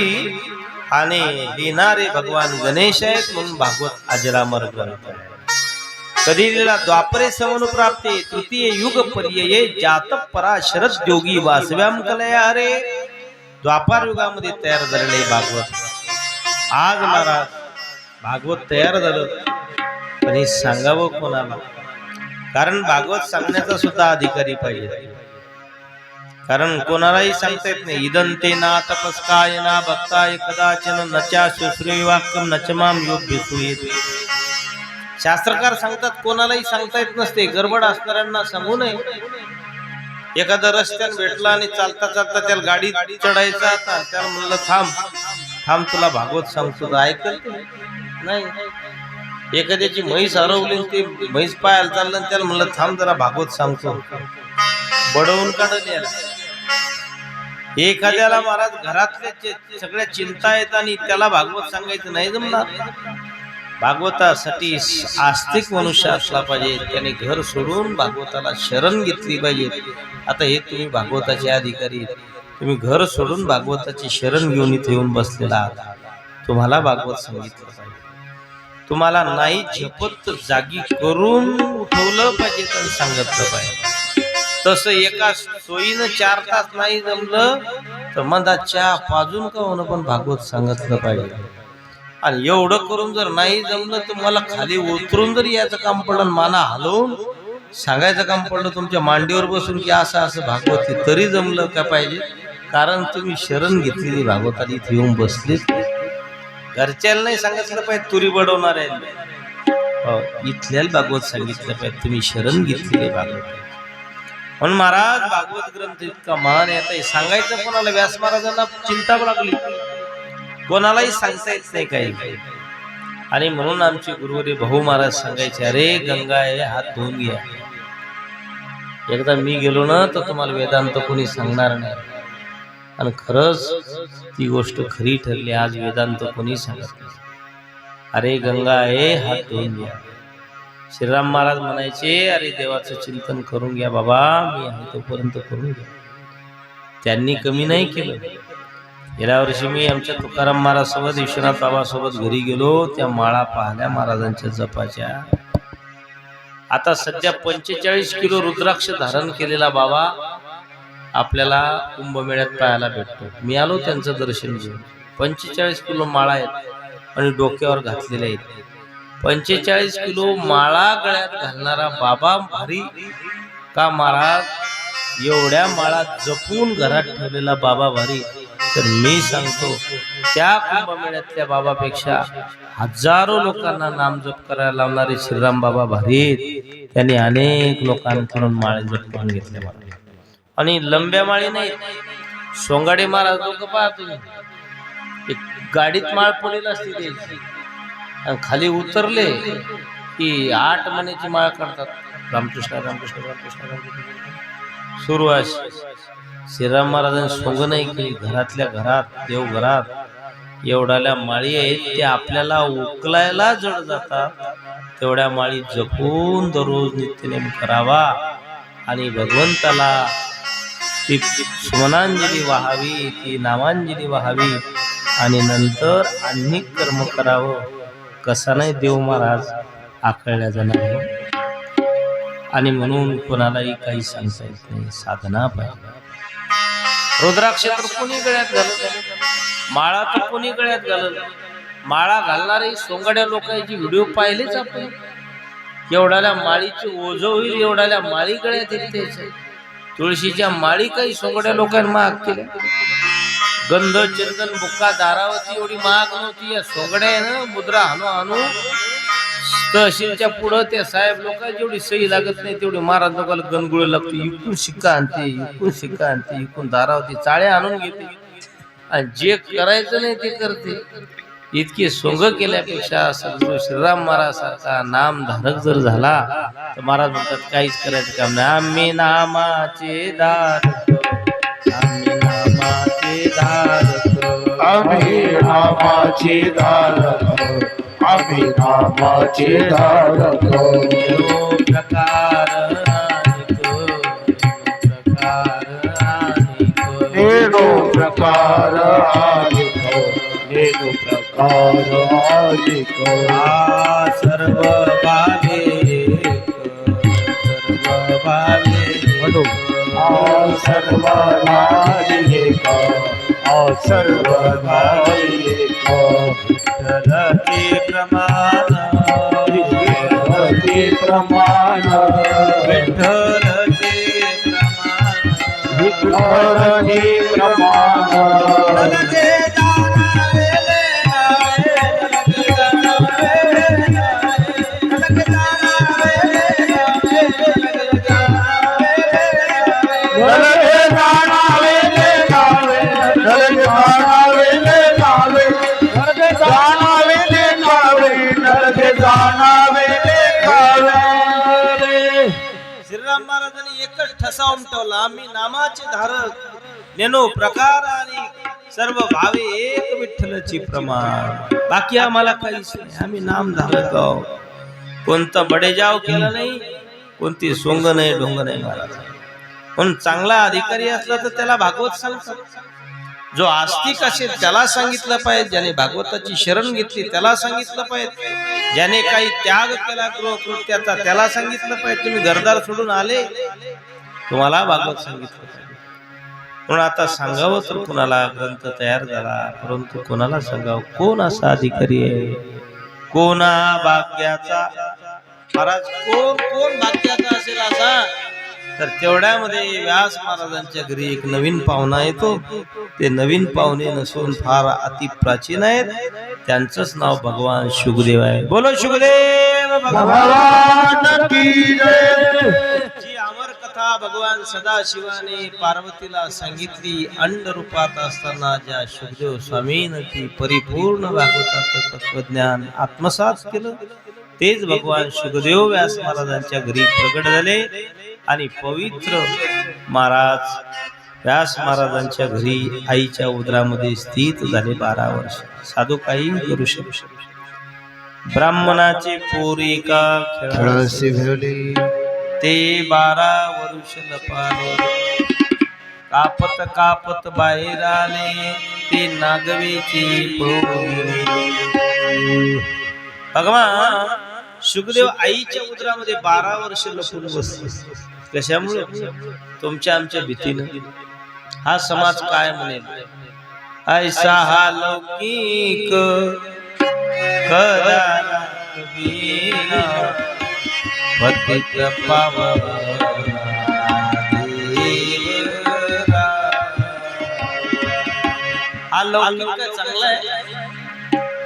गणपती आणि लिहिणारे भगवान गणेश आहेत म्हणून भागवत अजरामर ग्रंथ कधी लिहिला? द्वापरे समनु प्राप्ते तृतीय युग पर्यये जात परा शरद योगी वासव्याम कलया हरे. द्वापार युगामध्ये तयार झालेले भागवत. आज महाराज भागवत तयार झालं. पण हे सांगावं कोणाला? कारण भागवत सांगण्याचा सुद्धा अधिकारी पाहिजे. कारण कोणालाही सांगता येत नाही. इदंते ना तपस्काय ना भक्ताय कदाचन नचा शुश्री वाक्यम नचमाम योग्य सुयेते शास्त्रकार सांगतात कोणालाही सांगता येत नसते. गडबड असणाऱ्यांना सांगू नये. एखादा रस्त्यात भेटला आणि चालता चालता त्याला गाडी चढायचा त्याला म्हणलं थांब थांब तुला भागवत सांगतो ऐकल? नाही. एखाद्याची म्हैस हरवली ते म्हैस पायाला चाललं त्याला म्हणलं थांब जरा भागवत सांगतो. बडवून काढल याला. एखाद्याला महाराज घरातल्या सगळ्या चिंता आहेत आणि त्याला भागवत सांगायचं नाही जमणार. भागवतासाठी आस्तिक मनुष्य असला पाहिजे त्याने घर सोडून भागवताला शरण घेतली पाहिजे. आता हे तुम्ही भागवताचे अधिकारी तुम्ही घर सोडून भागवताची शरण घेऊन इथे येऊन बसलेला आहात. तुम्हाला भागवत सांगितलं पाहिजे. तुम्हाला नाही झपत जागी करून उठवलं पाहिजे तर सांगितलं पाहिजे. तसं एका सोयीनं चार तास नाही जमलं तर मधा चहा पाजून का होणं पण भागवत सांगितलं पाहिजे. आणि एवढं करून जर नाही जमलं तर मला खाली उतरून जर याचं काम पडलं माना हलवून सांगायचं काम पडलं तुमच्या मांडीवर बसून की असं असं भागवत तरी जमलं का पाहिजे? कारण तुम्ही शरण घेतलेली भागवताली इथे येऊन बसलीच घरच्याला नाही सांगितलं पाहिजे तुरी बडवणार आहे. हो, इथल्याला भागवत सांगितलं पाहिजे तुम्ही शरण घेतलेली भागवत. आहे. म्हणून महाराज भागवत ग्रंथ इतका महान आहे सांगायचं कोणाला? व्यास महाराजांना चिंता लागली. कोणालाही सांगता येत नाही काही. आणि म्हणून आमचे गुरुवारी भाऊ महाराज सांगायचे अरे गंगा आहे हात धुवून घ्या. एकदा मी गेलो ना तर तुम्हाला वेदांत कोणी सांगणार नाही. आणि खरंच ती गोष्ट खरी ठरली आज वेदांत कोणी सांगत अरे गंगा आहे हात धुवून घ्या. श्रीराम महाराज म्हणायचे अरे देवाचं चिंतन करून घ्या बाबा मी आहे तोपर्यंत करून घ्या. त्यांनी कमी नाही केलं. गेल्या वर्षी मी आमच्या तुकाराम महाराजसोबत विश्वनाथ बाबासोबत घरी गेलो त्या माळा पाहल्या महाराजांच्या जपाच्या. आता सध्या पंचेचाळीस किलो रुद्राक्ष धारण केलेला बाबा आपल्याला कुंभमेळ्यात पाहायला भेटतो. मी आलो त्यांचं दर्शन घेऊन. पंचेचाळीस किलो माळा आहेत आणि डोक्यावर घातलेल्या आहेत. पंचेचाळीस किलो माळा गळ्यात घालणारा बाबा भारी. का महाराज? एवढ्या माळा जपून घरात ठेवलेला बाबा भारी. तर मी सांगतो त्या कुंभमेळ्यातल्या बाबापेक्षा हजारो लोकांना नामजप करायला लावणारे श्रीराम बाबा भारी. त्यांनी अनेक लोकांकडून माळे जप करून घेतले आणि लंब्या माळी नाही सोंगाडे महाराज लोक पाहतो एक गाडीत माळ पडेल असते त्याची आणि खाली उतरले की आठ महिन्याची माळ करतात रामकृष्ण रामकृष्ण रामकृष्ण रामकृष्ण. सुरू आहे श्रीराम महाराजांनी सोंग नाही केली. घरातल्या घरात देवघरात. एवढ्याल्या माळी आहेत ते आपल्याला उकलायला जड जातात. तेवढ्या माळी जपून दररोज नित्यनेम करावा. आणि भगवंताला ती सुमनांजली वाहावी ती नामांजली वहावी. आणि नंतर अनेक कर्म करावं. कसा नाही देव महाराज आकळल्या जाणार आणि म्हणून कोणालाही काही सांगता येत नाही साधना पाहिजे रुद्राक्ष तर कोणी गळ्यात घालत? माळा तर कोणी गळ्यात घालत? माळा घालणारे सोंगड्या लोकांची व्हिडिओ पाहिलेच आपण. एवढ्याला माळीची ओझ होईल एवढ्याला माळी गळ्यात येते. तुळशीच्या माळी काही सोंगड्या लोकांना माग केल्या. गंध चंदन बुक्का दारावती एवढी महाग नव्हती. या सोंगड्या मुद्रा हाणू हाणू. तहसीलच्या पुढं त्या साहेब लोक जेवढी सही लागत नाही तेवढी महाराज लोकांना गणगुळ लागते. इकून शिक्का आणते इकून शिक्का आणते इकून दारावती. चाळ्या आणून घेते. आणि जे करायचं नाही ते करते. इतके सोंग केल्यापेक्षा सद्गुरु श्रीराम महाराज सारखा नामधारक जर झाला तर महाराज म्हणतात काहीच करायचं काम नाही. आम्ही नामाचे दार आम्ही दार आम्ही नामाचे धारक आम्ही नामाचे धारक प्रकार प्रकार नेडो प्रकार आनिक। हेतु प्रकार अधिक आ सर्व भावे सर्व भावे म्हणू आ सर्व नारी एक आ सर्व विठ्ठलाचे प्रमाण। विठ्ठलाचे प्रमाण विठ्ठलाचे प्रमाण। विठ्ठलाचे प्रमाण ठसा उमटवला आम्ही नामाचे धारक. नेनो प्रकार आणि सर्व भावे एक विठ्ठलची प्रमाण. बाकी आम्हाला काहीच नाही. आम्ही नाम धारक आहोत. कोणता बडेजाव केला नाही कोणती सोंग नाही डोंग नाही महाराज पण चांगला अधिकारी असला तर त्याला भागवत सांगतात. जो आस्तिक असेल त्याला सांगितलं पाहिजे. ज्याने भागवताची शरण घेतली त्याला सांगितलं पाहिजे. ज्याने काही त्याग केला गृहकृत्याचा त्याला सांगितलं पाहिजे. तुम्ही घरदार सोडून आले. तुम्हाला भागवत सांगितलं पाहिजे म्हणून आता सांगावं तर कुणाला ग्रंथ तयार झाला परंतु कोणाला सांगावं? कोण असा अधिकारी आहे? कोणा भाग्याचा? महाराज कोण कोण भाग्याचा असेल असा? तर तेवढ्यामध्ये व्यास महाराजांच्या घरी एक नवीन पाहुणा येतो. ते नवीन पाहुणे नसून फार अति प्राचीन आहेत. त्यांचंच नाव भगवान शुभदेव आहे. बोलो शुभदेव भगवान. भगवान भगवान सदाशिवाने पार्वतीला सांगितली अंड रूपात असताना ज्या शुकदेव स्वामीनं ती परिपूर्ण भागवताचं तत्वज्ञान आत्मसात केलं तेच भगवान शुकदेव व्यास महाराजांच्या घरी प्रगट झाले आणि पवित्र महाराज व्यास महाराजांच्या घरी आईच्या उदरामध्ये स्थित झाले बारा वर्ष. साधू काही करू शकतो ब्राह्मणाचे पोरी का खेळाशी ते बारा वरुष लपालो. कापत कापत बाहेर आले ते नागवेचे भगवान सुखदेव आईच्या उदरामध्ये बारा वर्ष लपून बसले. कशामुळे? तुमच्या आमच्या भीतीनं. हा समाज काय म्हणेल? ऐसा हा लौकिक करा पतित हा लौकिक काय चांगला आहे?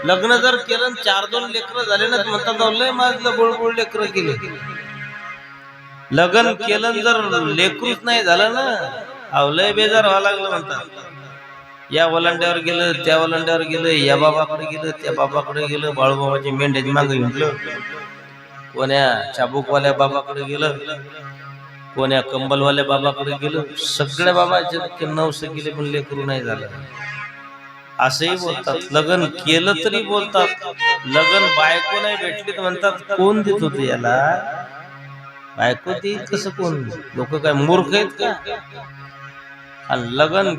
लग्न जर केलं चार दोन लेकर झाले ना म्हणतात लय माझं बुळबुळ लेकर केले. लग्न केलं जर लेकरूच नाही झालं ना अहो लय बेजार व्हावं लागलं म्हणतात. या वलांड्यावर गेलं त्या वलांड्यावर गेलं या बाबाकडे गेलं त्या बाबाकडे गेलं बाळूबाबाची मेंढ्याची मागे घेतलं कोण्या चाबूकवाल्या बाबाकडे गेलं कोण्या कंबलवाल्या बाबाकडे गेलं सगळ्या बाबाचे नवस गेले पण लेकरू नाही झालं. असंही बोलतात. लग्न केलं तरी बोलतात. लग्न बायको नाही भेटली म्हणतात कोण देत होते याला? बायको ती कसं कोण? लोक काय मूर्ख आहेत का? आणि लग्न